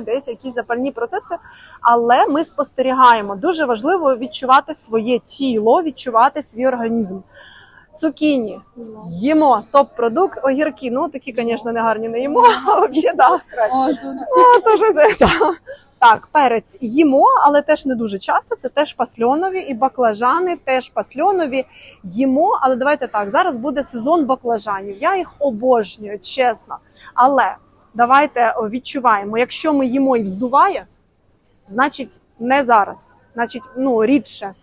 викликати десь якісь запальні процеси, але ми спостерігаємо. Дуже важливо відчувати своє тіло, відчувати свій організм. Цукіні їмо топ-продукт, огірки. Ну такі, звісно, не гарні не їмо. А взагалі, да. О, тут Ну. Так, перець їмо, але теж не дуже часто. Це теж пасльонові і баклажани, теж пасльонові їмо. Але давайте так. Зараз буде сезон баклажанів. Я їх обожнюю, чесно. Але давайте відчуваємо, якщо ми їмо і вздуває, значить не зараз, значить, ну рідше. Е,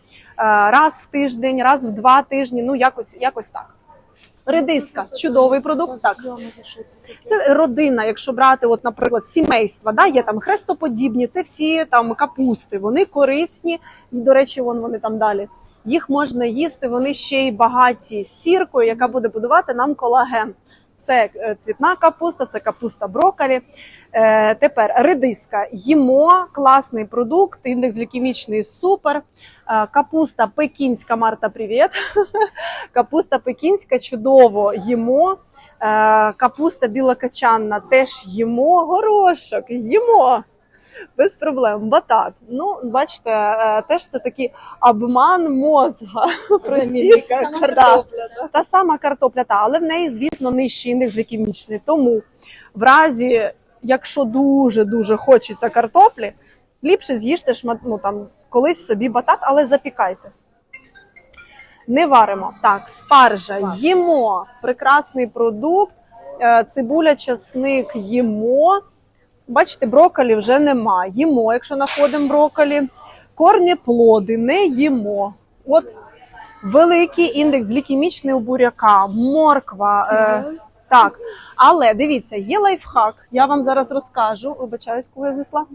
Раз в тиждень, раз в два тижні, ну якось, якось так. Редиска, чудовий продукт. Так. Це родина, якщо брати, от, наприклад, сімейства, да, є там хрестоподібні, це всі там капусти, вони корисні, і, до речі, вон вони там далі. Їх можна їсти, вони ще й багаті сіркою, яка буде будувати нам колаген. Це е, цвітна капуста, це капуста брокколі. Е, тепер редиска. Їмо класний продукт, індекс глікемічний супер. Е, капуста пекінська, Марта, привіт. Капуста пекінська чудово їмо. Капуста білокачанна теж їмо. Горошок їмо. Без проблем. Батат. Ну, бачите, е, теж це такий обман мозга. Простіше. Сама Да. Та сама картопля, та, але в неї, звісно, нижчий індекс глікемічний. Тому в разі, якщо дуже-дуже хочеться картоплі, ліпше з'їжте шмат, ну, там, колись собі батат, але запікайте. Не варимо. Так, спаржа їмо. Прекрасний продукт. Е, Цибуля, часник їмо. Бачите, брокколі вже нема. Їмо, якщо знаходимо брокколі. Корнеплоди не їмо. От великий індекс глікемічний у буряка, морква. Е, так, але дивіться, є лайфхак. Я вам зараз розкажу. Вибачаюсь, кого я знесла.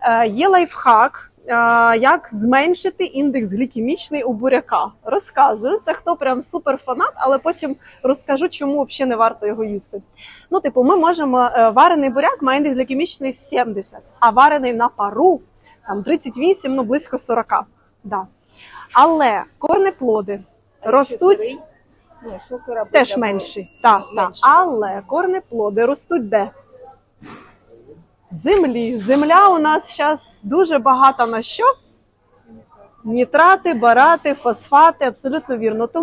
Е, є лайфхак. е, Як зменшити індекс глікемічний у буряка? Розказую. Це хто прям суперфанат, але потім розкажу, чому взагалі не варто його їсти. Ну, типу, ми можемо е, варений буряк має індекс глікемічний 70, а варений на пару там 38, ну близько 40. Да. Але корнеплоди ростуть Ну, сухара теж менші. Та, та. Але корнеплоди ростуть де? В Землі. Земля у нас зараз дуже багата на що? Нітрати, барати, фосфати, абсолютно вірно. Тому